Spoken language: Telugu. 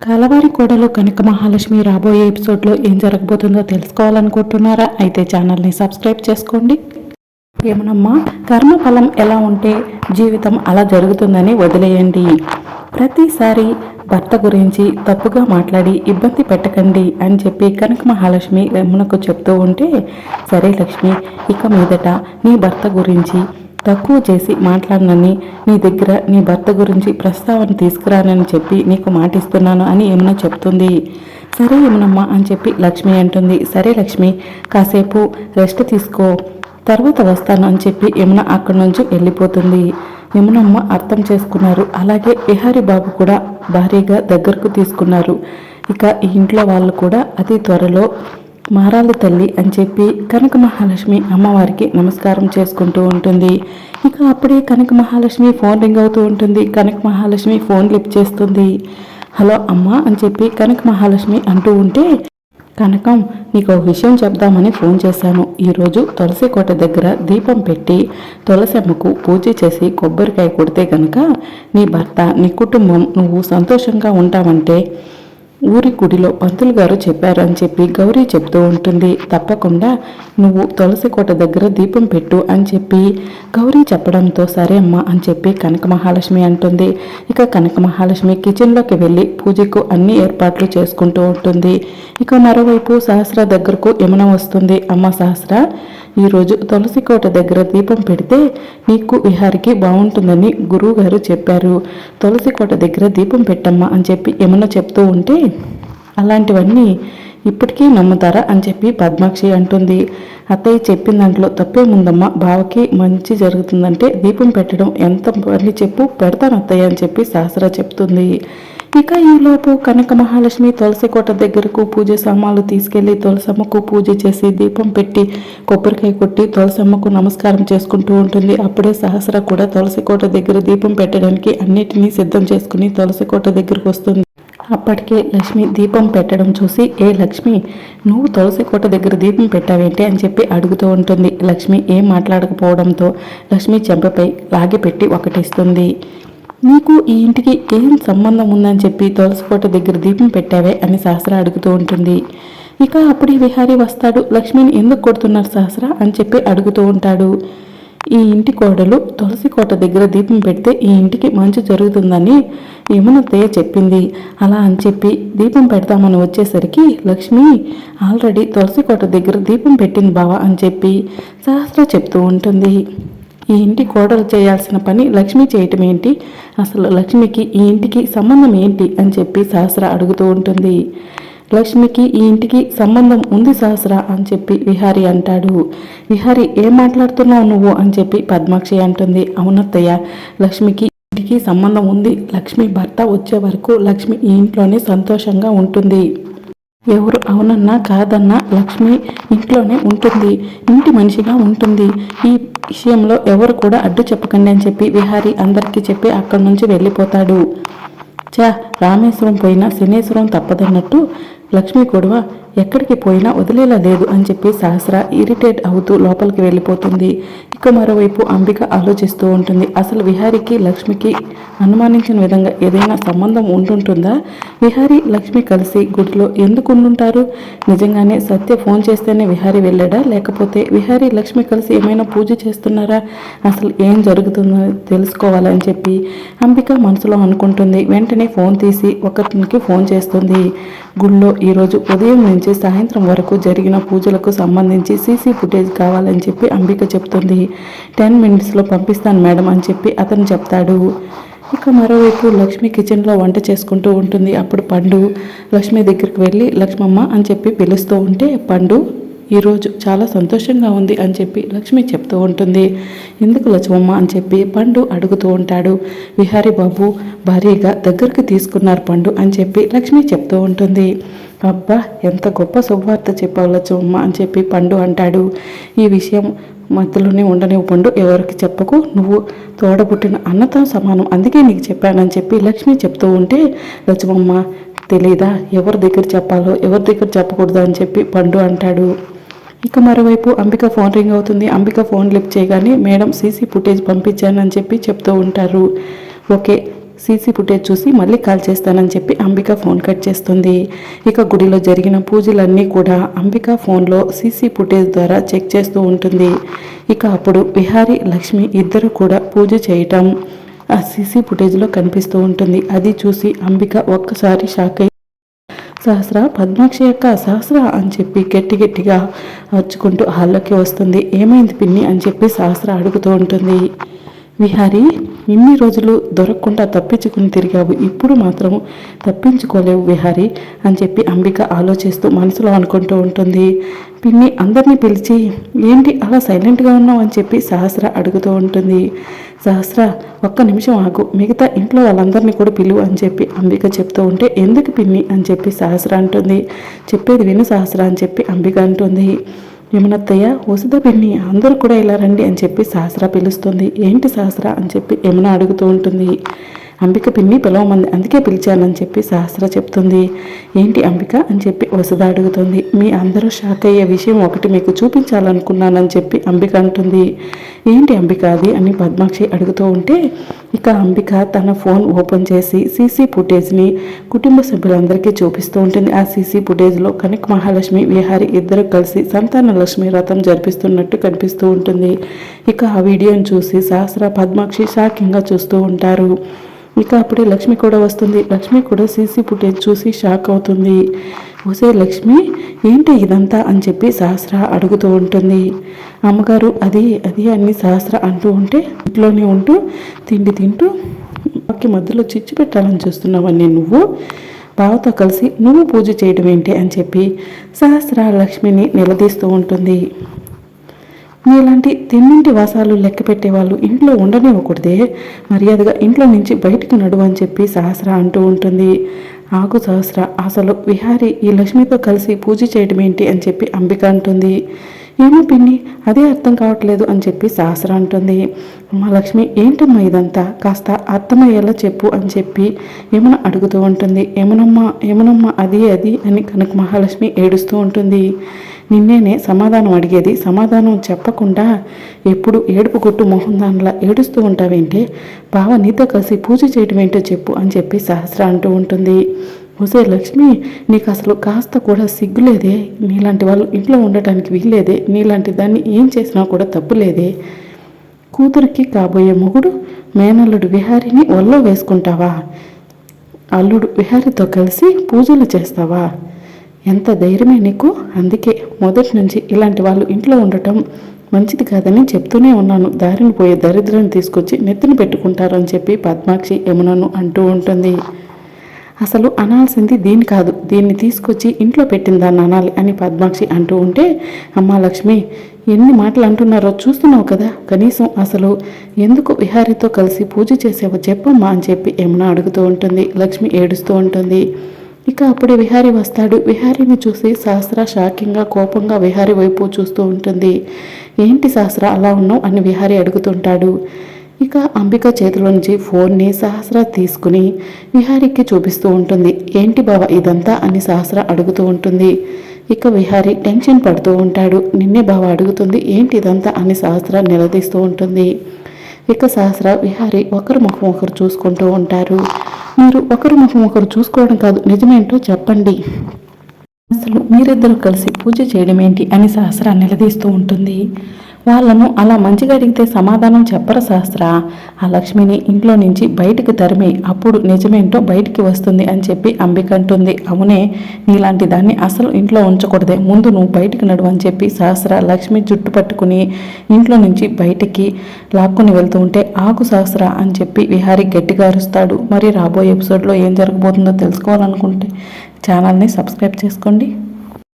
కలవారి కోడలు కనక మహాలక్ష్మి రాబోయే ఎపిసోడ్లో ఏం జరగబోతుందో తెలుసుకోవాలనుకుంటున్నారా? అయితే ఛానల్ని సబ్స్క్రైబ్ చేసుకోండి. ఏమనమ్మా కర్మఫలం ఎలా ఉంటే జీవితం అలా జరుగుతుందని వదిలేయండి. ప్రతిసారి భర్త గురించి తప్పుగా మాట్లాడి ఇబ్బంది పెట్టకండి అని చెప్పి కనక మహాలక్ష్మి రమణకు చెప్తూ ఉంటే సరే లక్ష్మి ఇక మీదట నీ భర్త గురించి తక్కువ చేసి మాట్లాడనని నీ దగ్గర నీ భర్త గురించి ప్రస్తావన తీసుకురానని చెప్పి నీకు మాటిస్తున్నాను అని యమున చెప్తుంది. సరే యమునమ్మ అని చెప్పి లక్ష్మి అంటుంది. సరే లక్ష్మి కాసేపు రెస్ట్ తీసుకో తర్వాత వస్తాను అని చెప్పి యమున అక్కడి నుంచి వెళ్ళిపోతుంది. యమునమ్మ అర్థం చేసుకున్నారు. అలాగే విహారీ బాబు కూడా భారీగా దగ్గరకు తీసుకున్నారు. ఇక ఈ ఇంట్లో వాళ్ళు కూడా అతి త్వరలో మారాలి తల్లి అని చెప్పి కనక మహాలక్ష్మి అమ్మవారికి నమస్కారం చేసుకుంటూ ఉంటుంది. ఇక అప్పుడే కనక మహాలక్ష్మి ఫోన్ రింగ్ అవుతూ ఉంటుంది. కనక మహాలక్ష్మి ఫోన్ లిఫ్ట్ చేస్తుంది. హలో అమ్మ అని చెప్పి కనక మహాలక్ష్మి అంటూ ఉంటే కనకం నీకు ఒక విషయం చెప్దామని ఫోన్ చేశాను. ఈరోజు తులసి కోట దగ్గర దీపం పెట్టి తులసమ్మకు పూజ చేసి కొబ్బరికాయ కొడితే కనుక నీ భర్త నీ కుటుంబం నువ్వు సంతోషంగా ఉంటావంటే ఊరి గుడిలో పంతులు గారు చెప్పారు అని చెప్పి గౌరీ చెప్తూ ఉంటుంది. తప్పకుండా నువ్వు తులసి కోట దగ్గర దీపం పెట్టు అని చెప్పి గౌరీ చెప్పడంతో సరే అమ్మా అని చెప్పి కనక మహాలక్ష్మి అంటుంది. ఇక కనక మహాలక్ష్మి కిచెన్లోకి వెళ్ళి పూజకు అన్ని ఏర్పాట్లు చేసుకుంటూ ఉంటుంది. ఇక మరోవైపు సహస్ర దగ్గరకు యమున వస్తుంది. అమ్మ సహస్ర ఈరోజు తులసి కోట దగ్గర దీపం పెడితే నీకు విహారికి బాగుంటుందని గురువు గారు చెప్పారు. తులసి కోట దగ్గర దీపం పెట్టమ్మా అని చెప్పి యమున చెప్తూ ఉంటే అలాంటివన్నీ ఇప్పటికీ నమ్ముతారా అని చెప్పి పద్మాక్షి అంటుంది. అత్తయ్య చెప్పిన దాంట్లో తప్పే ముందమ్మ బావకి మంచి జరుగుతుందంటే దీపం పెట్టడం ఎంత పని చెప్పు పెడతాను అత్తయ్య అని చెప్పి సహస్ర చెప్తుంది. ఇక ఈలోపు కనక మహాలక్ష్మి తులసి కోట దగ్గరకు పూజ సామాన్లు తీసుకెళ్ళి తులసమ్మకు పూజ చేసి దీపం పెట్టి కొబ్బరికాయ కొట్టి తులసమ్మకు నమస్కారం చేసుకుంటూ ఉంటుంది. అప్పుడే సహస్ర కూడా తులసి కోట దగ్గర దీపం పెట్టడానికి అన్నిటినీ సిద్ధం చేసుకుని తులసి కోట దగ్గరకు వస్తుంది. అప్పటికే లక్ష్మి దీపం పెట్టడం చూసి ఏ లక్ష్మి నువ్వు తులసి కోట దగ్గర దీపం పెట్టావేంటి? అని చెప్పి అడుగుతూ ఉంటుంది. లక్ష్మి ఏం మాట్లాడకపోవడంతో లక్ష్మి చెంపపై లాగిపెట్టి ఒకటిస్తుంది. నీకు ఈ ఇంటికి ఏం సంబంధం ఉందని చెప్పి తులసి కోట దగ్గర దీపం పెట్టావే? అని సహస్ర అడుగుతూ ఉంటుంది. ఇక అప్పుడే విహారీ వస్తాడు. లక్ష్మిని ఎందుకు కొడుతున్నారు సహస్ర? అని చెప్పి అడుగుతూ ఉంటాడు. ఈ ఇంటి కోడలు తులసి కోట దగ్గర దీపం పెడితే ఈ ఇంటికి మంచి జరుగుతుందని యమునత్తయ్య చెప్పింది. అలా అని చెప్పి దీపం పెడతామని వచ్చేసరికి లక్ష్మి ఆల్రెడీ తులసి కోట దగ్గర దీపం పెట్టింది బావా అని చెప్పి సహస్ర చెప్తూ ఉంటుంది. ఈ ఇంటి కోడలు చేయాల్సిన పని లక్ష్మి చేయటం ఏంటి? అసలు లక్ష్మికి ఈ ఇంటికి సంబంధం ఏంటి? అని చెప్పి సహస్ర అడుగుతూ ఉంటుంది. లక్ష్మికి ఈ ఇంటికి సంబంధం ఉంది సహస్ర అని చెప్పి విహారి అంటాడు. విహారి ఏం మాట్లాడుతున్నావు నువ్వు? అని చెప్పి పద్మాక్షి అంటుంది. అవునత్తయ్య లక్ష్మికి ఇంటికి సంబంధం ఉంది. లక్ష్మి భర్త వచ్చే వరకు లక్ష్మి ఈ ఇంట్లోనే సంతోషంగా ఉంటుంది. ఎవరు? అవునన్నా కాదన్నా లక్ష్మి ఇంట్లోనే ఉంటుంది. ఇంటి మనిషిగా ఉంటుంది. ఈ విషయంలో ఎవరు కూడా అడ్డు చెప్పకండి అని చెప్పి విహారి అందరికీ చెప్పి అక్కడి నుంచి వెళ్ళిపోతాడు. చా రామేశ్వరం పోయినా శనేశ్వరం తప్పదన్నట్టు లక్ష్మి కొడువ ఎక్కడికి పోయినా వదిలేలా లేదు అని చెప్పి సహస్ర ఇరిటేట్ అవుతూ లోపలికి వెళ్ళిపోతుంది. ఇక మరోవైపు అంబిక ఆలోచిస్తూ ఉంటుంది. అసలు విహారికి లక్ష్మికి అనుమానించిన విధంగా ఏదైనా సంబంధం ఉంటుంటుందా విహారి లక్ష్మి కలిసి గుడిలో ఎందుకు ఉండుంటారు? నిజంగానే సత్య ఫోన్ చేస్తేనే విహారి వెళ్ళాడా? లేకపోతే విహారి లక్ష్మి కలిసి ఏమైనా పూజ చేస్తున్నారా? అసలు ఏం జరుగుతుందో తెలుసుకోవాలని చెప్పి అంబిక మనసులో అనుకుంటుంది. వెంటనే ఫోన్ తీసి ఒకరికి ఫోన్ చేస్తుంది. గుళ్ళో ఈరోజు ఉదయం నుంచి సాయంత్రం వరకు జరిగిన పూజలకు సంబంధించి సీసీ ఫుటేజ్ కావాలని చెప్పి అంబిక చెప్తుంది. టెన్ మినిట్స్లో పంపిస్తాను మేడం అని చెప్పి అతను చెప్తాడు. ఇక మరోవైపు లక్ష్మి కిచెన్లో వంట చేసుకుంటూ ఉంటుంది. అప్పుడు పండు లక్ష్మి దగ్గరికి వెళ్ళి లక్ష్మమ్మ అని చెప్పి పిలుస్తూ ఉంటే పండు ఈరోజు చాలా సంతోషంగా ఉంది అని చెప్పి లక్ష్మి చెప్తూ ఉంటుంది. ఎందుకు లక్ష్మమ్మ అని చెప్పి పండు అడుగుతూ ఉంటాడు. విహారీ బాబు భారీగా దగ్గరికి తీసుకున్నారు పండు అని చెప్పి లక్ష్మి చెప్తూ ఉంటుంది. అబ్బా ఎంత గొప్ప శుభవార్త చెప్పావు లక్ష్మమ్మ అని చెప్పి పండు అంటాడు. ఈ విషయం మధ్యలోనే ఉండనివ్వు పండు ఎవరికి చెప్పకు. నువ్వు తోడబుట్టిన అన్నతో సమానం అందుకే నీకు చెప్పానని చెప్పి లక్ష్మి చెప్తూ ఉంటే లక్ష్మమ్మ తెలీదా? ఎవరి దగ్గర చెప్పాలో ఎవరి దగ్గర చెప్పకూడదు అని చెప్పి పండు అంటాడు. ఇక మరోవైపు అంబిక ఫోన్ రింగ్ అవుతుంది. అంబిక ఫోన్ లిఫ్ట్ చేయగానే మేడం సీసీ ఫుటేజ్ పంపించానని చెప్పి చెప్తూ ఉంటారు. ఓకే సీసీ ఫుటేజ్ చూసి మళ్ళీ కాల్ చేస్తానని చెప్పి అంబిక ఫోన్ కట్ చేస్తుంది. ఇక గుడిలో జరిగిన పూజలన్నీ కూడా అంబిక ఫోన్లో సీసీ ఫుటేజ్ ద్వారా చెక్ చేస్తూ ఉంటుంది. ఇక అప్పుడు విహారీ లక్ష్మి ఇద్దరు కూడా పూజ చేయటం ఆ సీసీ ఫుటేజ్లో కనిపిస్తూ ఉంటుంది. అది చూసి అంబిక ఒక్కసారి షాక్ అయి సహస్ర పద్మాక్షి యొక్క సహస్ర అని చెప్పి గట్టి గట్టిగా అర్చుకుంటూ హాల్లోకి వస్తుంది. ఏమైంది పిన్ని? అని చెప్పి సహస్ర అడుగుతూ ఉంటుంది. విహారీ ఇన్ని రోజులు దొరకకుండా తప్పించుకుని తిరిగావు? ఇప్పుడు మాత్రం తప్పించుకోలేవు విహారీ అని చెప్పి అంబిక ఆలోచిస్తూ మనసులో అనుకుంటూ ఉంటుంది. పిన్ని అందరినీ పిలిచి ఏంటి అలా సైలెంట్గా ఉన్నావు? అని చెప్పి సహస్ర అడుగుతూ ఉంటుంది. సహస్ర ఒక్క నిమిషం ఆగు మిగతా ఇంట్లో వాళ్ళందరినీ కూడా పిలువు అని చెప్పి అంబిక చెప్తూ ఉంటే ఎందుకు పిన్ని? అని చెప్పి సహస్ర అంటుంది. చెప్పేది విను సహస్ర అని చెప్పి అంబిక అంటుంది. యమునత్తయ్య వసుధ పిన్ని అందరూ కూడా ఇలా రండి అని చెప్పి సహస్ర పిలుస్తుంది. ఏంటి సహస్ర? అని చెప్పి యమున అడుగుతూ ఉంటుంది. అంబిక పిన్ని పిలవమంది. అందుకే పిలిచానని చెప్పి సహస్ర చెప్తుంది. ఏంటి అంబిక? అని చెప్పి వసుధ అడుగుతుంది. మీ అందరూ షాక్ అయ్యే విషయం ఒకటి మీకు చూపించాలనుకున్నానని చెప్పి అంబిక అంటుంది. ఏంటి అంబిక అది? అని పద్మాక్షి అడుగుతూ ఉంటే ఇక అంబిక తన ఫోన్ ఓపెన్ చేసి సీసీ ఫుటేజ్ని కుటుంబ సభ్యులందరికీ చూపిస్తూ ఉంటుంది. ఆ సీసీ ఫుటేజ్లో కనక్ మహాలక్ష్మి విహారి ఇద్దరు కలిసి సంతాన లక్ష్మి రథం జరిపిస్తున్నట్టు కనిపిస్తూ ఉంటుంది. ఇక ఆ వీడియోని చూసి సహస్ర పద్మాక్షి షాకింగ్గా చూస్తూ ఉంటారు. ఇక అప్పుడే లక్ష్మి కూడా వస్తుంది. లక్ష్మి కూడా సీసీ ఫుటేజ్ చూసి షాక్ అవుతుంది. ఒసే లక్ష్మి ఏంటి ఇదంతా? అని చెప్పి సహస్ర అడుగుతూ ఉంటుంది. అమ్మగారు అది అది అన్ని సహస్ర అంటూ ఉంటే ఇంట్లోనే ఉంటూ తిండి తింటూ అమ్మకి మధ్యలో చిచ్చు పెట్టాలని చూస్తున్నావని నువ్వు? బావతో కలిసి నువ్వు పూజ చేయడం ఏంటి? అని చెప్పి సహస్ర లక్ష్మిని నిలదీస్తూ ఉంటుంది. నీలాంటి తిన్నింటి వాసాలు లెక్క పెట్టేవాళ్ళు ఇంట్లో ఉండనివ్వకూడదే. మర్యాదగా ఇంట్లో నుంచి బయటికి నడువు అని చెప్పి సహస్ర అంటూ ఉంటుంది. ఆకు సహస్ర అసలు విహారి ఈ లక్ష్మితో కలిసి పూజ చేయడం ఏంటి అని చెప్పి అంబిక అంటుంది. ఏమో పిన్ని అదే అర్థం కావట్లేదు అని చెప్పి సహస్ర అంటుంది. అమ్మ లక్ష్మి ఏంటమ్మా ఇదంతా? కాస్త అర్థమయ్యేలా చెప్పు అని చెప్పి ఏమైనా అడుగుతూ ఉంటుంది. ఏమనమ్మా ఏమనమ్మా అది అది అని కనుక మహాలక్ష్మి ఏడుస్తూ ఉంటుంది. నిన్నేనే సమాధానం అడిగేది. సమాధానం చెప్పకుండా ఎప్పుడు ఏడుపు కొట్టు మొహం దానిలా ఏడుస్తూ ఉంటావేంటే? బావ నీతో కలిసి పూజ చేయటం ఏంటో చెప్పు అని చెప్పి సహస్ర అంటూ ఉంటుంది. ఒసే లక్ష్మి నీకు అసలు కాస్త కూడా సిగ్గులేదే? నీలాంటి వాళ్ళు ఇంట్లో ఉండటానికి వీల్లేదే? నీలాంటి దాన్ని ఏం చేసినా కూడా తప్పులేదే? కూతురికి కాబోయే మొగుడు మేనల్లుడు విహారిని ఒళ్ళో వేసుకుంటావా? అల్లుడు విహారితో కలిసి పూజలు చేస్తావా? ఎంత ధైర్యమే నీకు? అందుకే మొదటి నుంచి ఇలాంటి వాళ్ళు ఇంట్లో ఉండటం మంచిది కాదని చెప్తూనే ఉన్నాను. దారిని పోయే దరిద్రాన్ని తీసుకొచ్చి నెత్తిన పెట్టుకుంటారని చెప్పి పద్మాక్షి యమునను అంటూ ఉంటుంది. అసలు అనాల్సింది దీన్ని కాదు. దీన్ని తీసుకొచ్చి ఇంట్లో పెట్టిందాన్ని అనాలి అని పద్మాక్షి అంటూ ఉంటే అమ్మా లక్ష్మి ఎన్ని మాటలు అంటున్నారో చూస్తున్నావు కదా. కనీసం అసలు ఎందుకు విహారితో కలిసి పూజ చేసేవో చెప్పమ్మా అని చెప్పి యమున అడుగుతూ ఉంటుంది. లక్ష్మి ఏడుస్తూ ఉంటుంది. ఇక అప్పుడే విహారి వస్తాడు. విహారీని చూసి సహస్ర షాకింగ్గా కోపంగా విహారి వైపు చూస్తూ ఉంటుంది. ఏంటి సహస్ర అలా ఉన్నావు? అని విహారి అడుగుతుంటాడు. ఇక అంబిక చేతిలో నుంచి ఫోన్ని సహస్ర తీసుకుని విహారికి చూపిస్తూ ఉంటుంది. ఏంటి బావ ఇదంతా? అని సహస్ర అడుగుతూ ఉంటుంది. ఇక విహారి టెన్షన్ పడుతూ ఉంటాడు. నిన్నే బావ అడుగుతుంది ఏంటి ఇదంతా? అని సహస్ర నిలదీస్తూ ఉంటుంది. ఇక సహస్ర విహారి ఒకరి ముఖం ఒకరు చూసుకుంటూ ఉంటారు. మీరు ఒకరి ముఖం ఒకరు చూసుకోవడం కాదు నిజమేంటో చెప్పండి. అసలు మీరిద్దరూ కలిసి పూజ చేయడం ఏంటి అని సహస్ర నిలదీస్తూ ఉంటుంది. వాళ్ళను అలా మంచిగా అడిగితే సమాధానం చెప్పరు శాస్త్ర ఆ లక్ష్మిని ఇంట్లో నుంచి బయటికి తరిమి అప్పుడు నిజమేంటో బయటికి వస్తుంది అని చెప్పి అంబిక అంటుంది. అవునే నీలాంటి దాన్ని అసలు ఇంట్లో ఉంచకూడదే. ముందు నువ్వు బయటికి నడువు అని చెప్పి శాస్త్ర లక్ష్మి జుట్టు పట్టుకుని ఇంట్లో నుంచి బయటికి లాక్కుని వెళ్తూ ఉంటే ఆకు శాస్త్ర అని చెప్పి విహారి గట్టిగా అరుస్తాడు. మరి రాబోయే ఎపిసోడ్లో ఏం జరగబోతుందో తెలుసుకోవాలనుకుంటే ఛానల్ని సబ్స్క్రైబ్ చేసుకోండి.